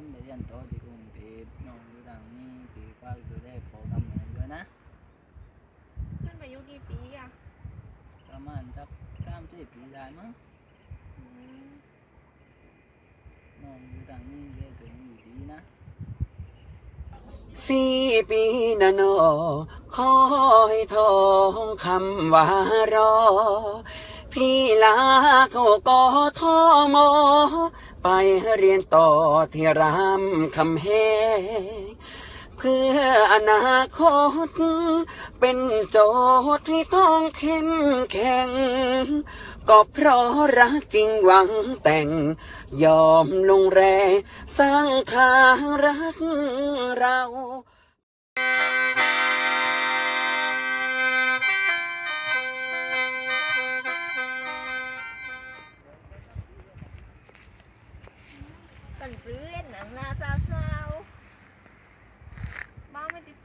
ขึ้นไปเรียนโตที่กรุงเทพน้องอยู่ทางนี้พี่ก็ดูแลพ่อกับแม่ด้วยนะขึ้นไปอายุกี่ปีอะประมาณสักสามสิบปีได้มั้งน้องอยู่ทางนี้เรีถึงอยู่ดีนะสี่ปีนะนอขอให้ทองคำว่ารอ พี่ลาเขาก็ทอมอ ไปเรียนต่อที่รามคำแหงเพื่ออนาคต เป็นโจทย์ที่ต้องเข้มแข็ง ก็เพราะรักจริงหวังแต่ง ยอมลงแรงสร้างทางรักเรา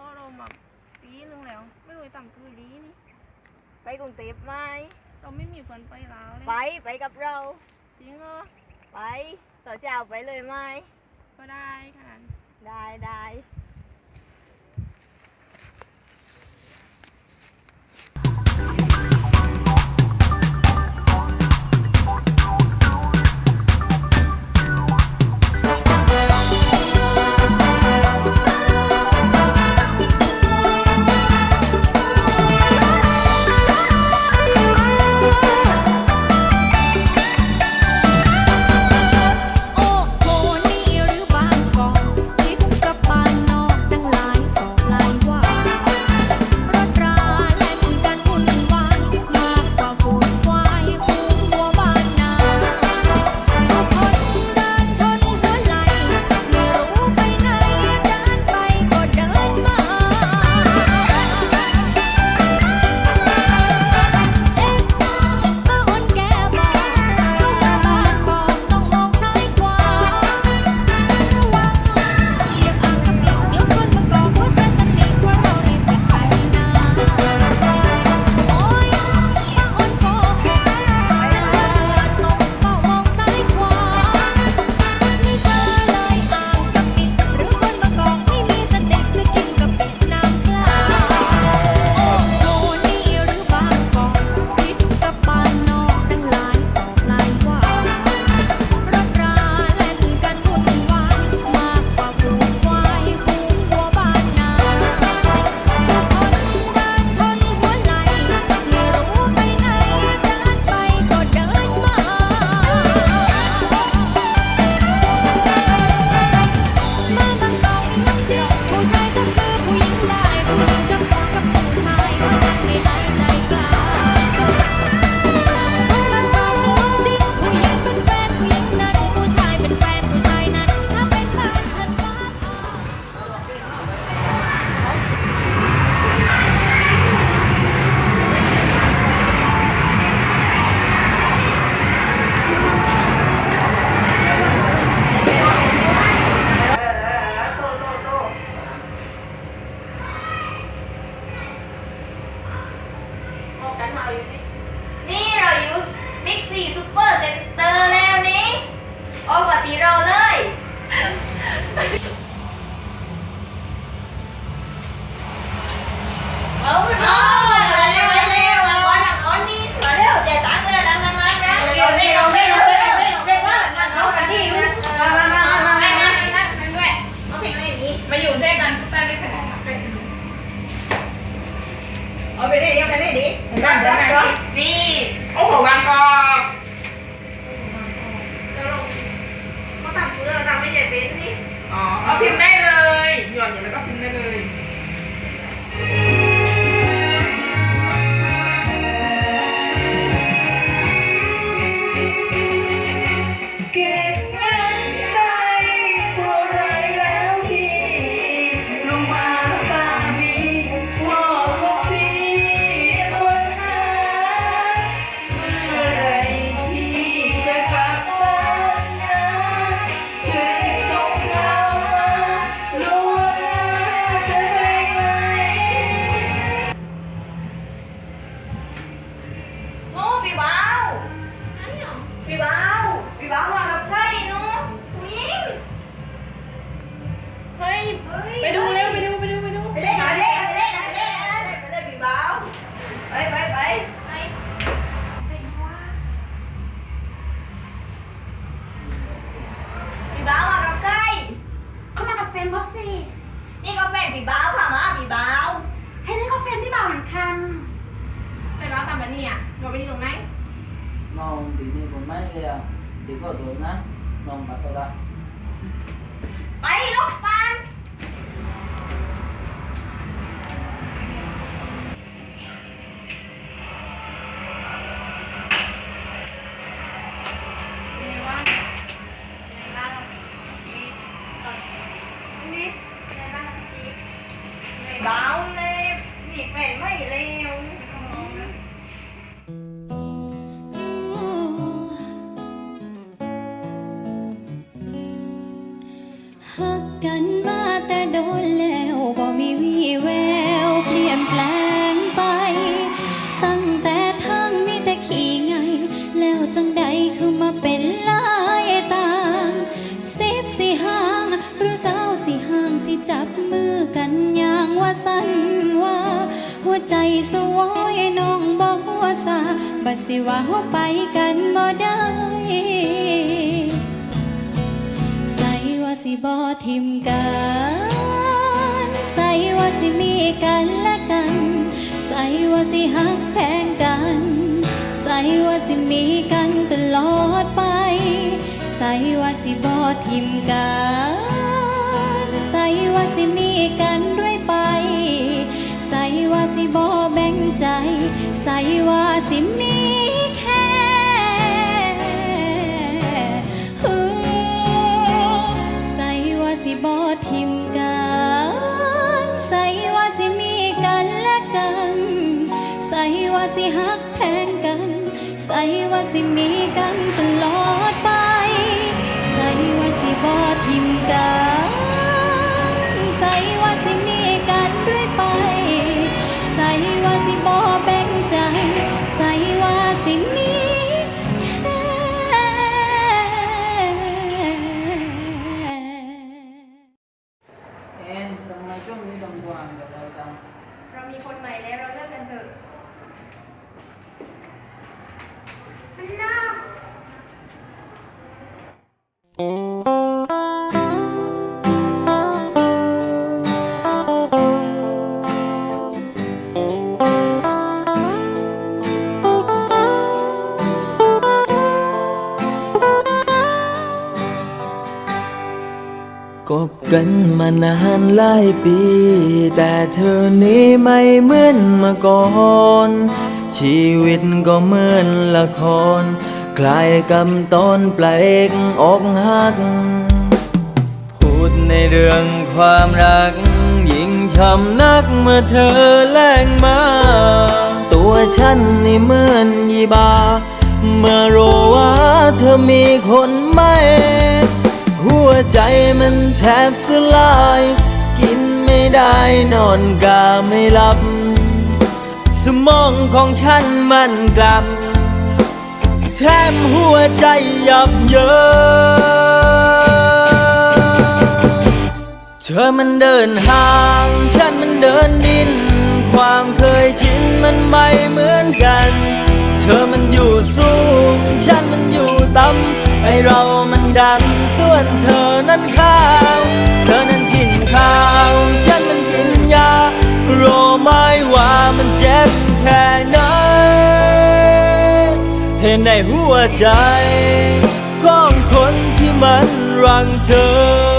ก็เราแบบปีนึงแล้ว ไม่รู้ต่ำคือดีนี่ ไปกรุงเทพไหม เราไม่มีเพื่อนไปลาวเลยไปไปกับเรา จริงเหรอไปต่อเช้าไปเลยไหมก็ได้ค่ะ ได้ได้ นี่เราอยู่มิกซี่ซูเปอร์เซ็นเตอร์แล้วนี่ออกว่าตีเราเลย เอาขึ้ สิว่าเฮาไปกันบ่ได้ ใส่ว่าสิบ่ทิมกัน ใส่ว่าสิมีกันและกัน ใส่ว่าสิหักแพงกัน ใส่ว่าสิมีกันตลอดไป ใส่ว่าสิบ่ทิมกัน ใส่ว่าสิมีกันเรื่อยไปใส่ว่าสิบ่แบ่งใจ ใส่ว่าสิมี แค่ใส่ว่าสิบอทิมกันใส่ว่าสิมีกันและกัน ใส่ว่าสิหักแพงกัน ใส่ว่าสิมี เอ็นทำไมช่วงนี้ต้องวางกับเราจังเรามีคนใหม่แล้วเราเลิกกันเถอะฮัลโห กันมานานหลายปี แต่เธอนี้ไม่เหมือนเมื่อก่อน ชีวิตก็เหมือนละคร คล้ายกับตอนเปลกอกหัก พูดในเรื่องความรัก ยิ่งช้ำนักเมื่อเธอแล้งมา ตัวฉันนี่เหมือนยีบา เมื่อรู้ว่าเธอมีคนใหม่ หัวใจมันแทบสลาย กินไม่ได้นอนกาไม่หลับ สมองของฉันมันกลับ แทบหัวใจยับเยินเธอมันเดินห่าง ฉันมันเดินดิน ความเคยชินมันไม่เหมือนกัน เธอมันอยู่สูง ฉันมันอยู่ต่ำไอเรา ในหัวใจ ของคนที่มันรังเธอ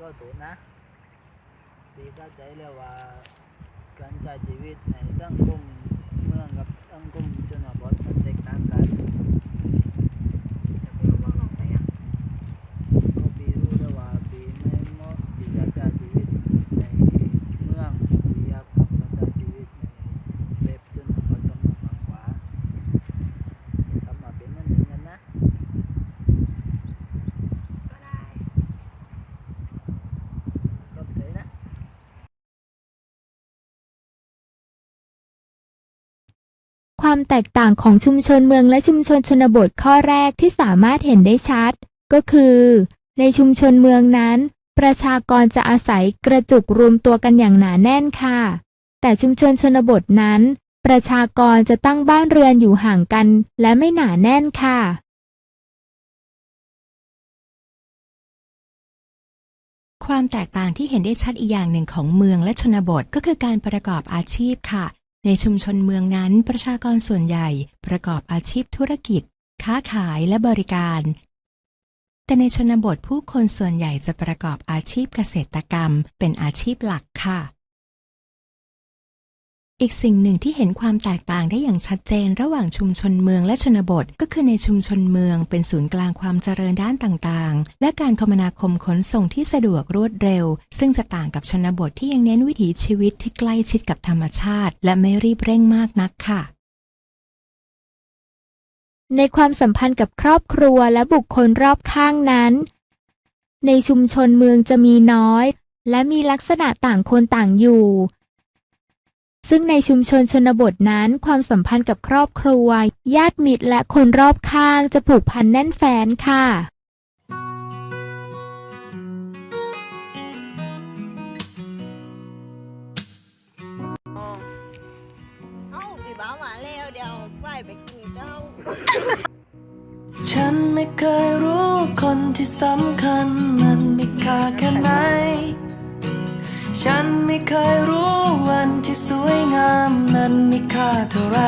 ป้านมาปีก็ตูนนะตีเข้าใจแล้วว่าการใช้ชีวิตในสังคมเมืองกับสังคมชนบทมันแตกต่างกัน ก็ปีรู้แล้วว่าปีไม่เหมาะที่จะใช้ชีวิตในเมืองปีอยากกลับมาใช้ชีวิตในแบบชนบทกันมากกว่ากลับมาเป็นเหมือนเดิมกันนะ ก็ได้ ขอบใจนะ ความแตกต่างของชุมชนเมืองและชุมชนชนบทข้อแรกที่สามารถเห็นได้ชัด ก็คือ ในชุมชนเมืองนั้น ประชากรจะอาศัยกระจุกรวมตัวกันอย่างหนาแน่นค่ะ แต่ชุมชนชนบทนั้น ประชากรจะตั้งบ้านเรือนอยู่ห่างกันและไม่หนาแน่นค่ะความแตกต่างที่เห็นได้ชัดอีกอย่างหนึ่งของเมืองและชนบทก็คือการประกอบอาชีพค่ะ ในชุมชนเมืองนั้นประชากรส่วนใหญ่ประกอบอาชีพธุรกิจ ค้าขายและบริการ แต่ในชนบทผู้คนส่วนใหญ่จะประกอบอาชีพเกษตรกรรมเป็นอาชีพหลักค่ะ อีกสิ่งหนึ่งที่เห็นความแตกต่างได้อย่างชัดเจนระหว่างชุมชนเมืองและชนบท ก็คือในชุมชนเมืองเป็นศูนย์กลางความเจริญด้านต่างๆ และการคมนาคมขนส่งที่สะดวกรวดเร็ว ซึ่งจะต่างกับชนบทที่ยังเน้นวิถีชีวิตที่ใกล้ชิดกับธรรมชาติ และไม่รีบเร่งมากนักค่ะ ในความสัมพันธ์กับครอบครัวและบุคคลรอบข้างนั้น ในชุมชนเมืองจะมีน้อย และมีลักษณะต่างคนต่างอยู่ ซึ่งในชุมชนชนบทนั้น ความสัมพันธ์กับครอบครัว ญาติมิตรและคนรอบข้างจะผูกพันแน่นแฟนค่ะ เอ้าปีบ้ามาแล้วเดี๋ยวไปไปกินเจ้า ฉันไม่เคยรู้คนที่สำคัญมันมีค่าแค่ไหน ฉันไม่เคยรู้วันที่สวยงา มันมีค่าเท่าไร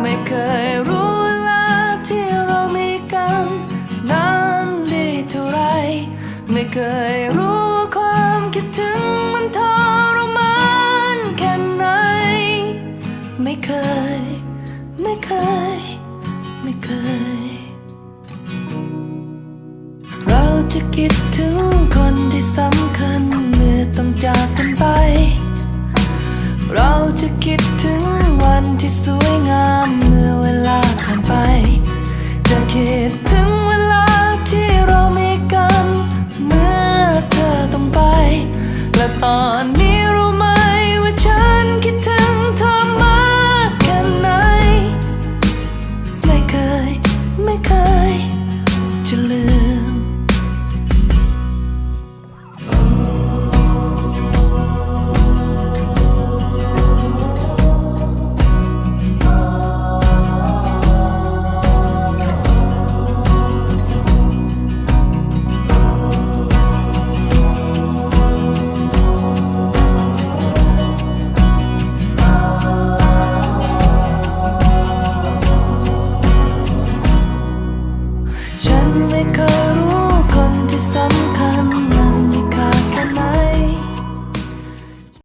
ไม่เคยรู้เวลาที่เรามีกันนั้นดีเท่าไร ไม่เคยรู้ความคิดถึงมันทรมานแค่ไหน ไม่เคย ไม่เคย ไม่เคย เราจะคิดถึงคนที่สำคัญเมื่อต้องจากกันไปะคิดถึงวันที่สวยงามเมื่อเวลาผ่านไป จะคิดถึงเวลาที่เรามีกัน เมื่อเธอต้องไป และตอน